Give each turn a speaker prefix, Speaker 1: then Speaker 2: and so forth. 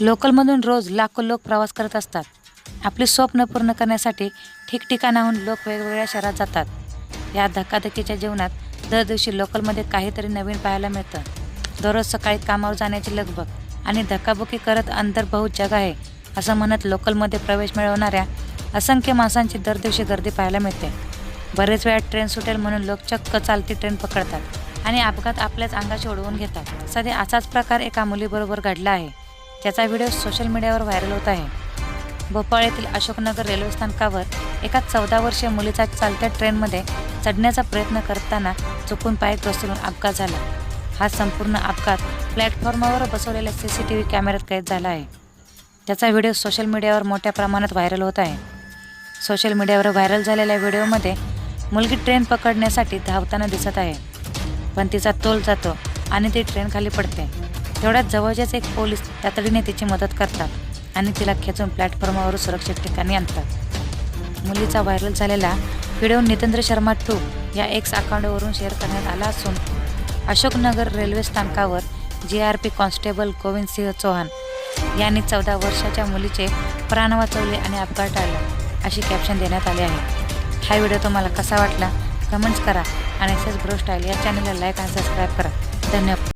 Speaker 1: लोकलमधून रोज लाखो लोक प्रवास करत असतात. आपली स्वप्न पूर्ण करण्यासाठी ठिकठिकाणाहून लोक वेगवेगळ्या शहरात जातात. या धकाधकीच्या जीवनात दर दिवशी लोकलमध्ये काहीतरी नवीन पाहायला मिळतं. दररोज सकाळी कामावर जाण्याची लगबग आणि धक्काबुक्की करत अंतर बहुत जग आहे असं म्हणत लोकलमध्ये प्रवेश मिळवणाऱ्या असंख्य माणसांची दर दिवशी गर्दी पाहायला मिळते. बरेच वेळा ट्रेन सुटेल म्हणून लोक चक्क चालती ट्रेन पकडतात आणि अपघात आपल्याच अंगाशी ओढवून घेतात. सध्या असाच प्रकार एका मुलीबरोबर घडला आहे. त्याचा व्हिडिओ सोशल मीडियावर व्हायरल होत आहे. भोपाळ येथील अशोकनगर रेल्वे स्थानकावर एका चौदा वर्षीय मुलीचा चालत्या ट्रेनमध्ये चढण्याचा प्रयत्न करताना चुकून पाय घसरून अपघात झाला. हा संपूर्ण अपघात प्लॅटफॉर्मवर बसवलेल्या सी सी टी व्ही कॅमेऱ्यात कैद झाला आहे. त्याचा व्हिडिओ सोशल मीडियावर मोठ्या प्रमाणात व्हायरल होत आहे. सोशल मीडियावर व्हायरल झालेल्या व्हिडिओमध्ये मुलगी ट्रेन पकडण्यासाठी धावताना दिसत आहे. पण तिचा तोल जातो आणि ती ट्रेन खाली पडते. तेवढ्यात जवळच्याच एक पोलीस तातडीने तिची मदत करतात आणि तिला खेचून प्लॅटफॉर्मवर सुरक्षित ठिकाणी आणतात. मुलीचा व्हायरल झालेला व्हिडिओ नितेंद्र शर्मा टू या एक्स अकाउंटवरून शेअर करण्यात आला असून अशोकनगर रेल्वे स्थानकावर G R P constable Govind Singh Chauhan यांनी चौदा वर्षाच्या मुलीचे प्राण वाचवले आणि अपघात टाळला अशी कॅप्शन देण्यात आले आहे. हा व्हिडिओ तुम्हाला कसा वाटला? कमेंट्स करा आणि असेच ग्रो स्टाईल या चॅनलला लाईक आणि सबस्क्राईब करा. धन्यवाद.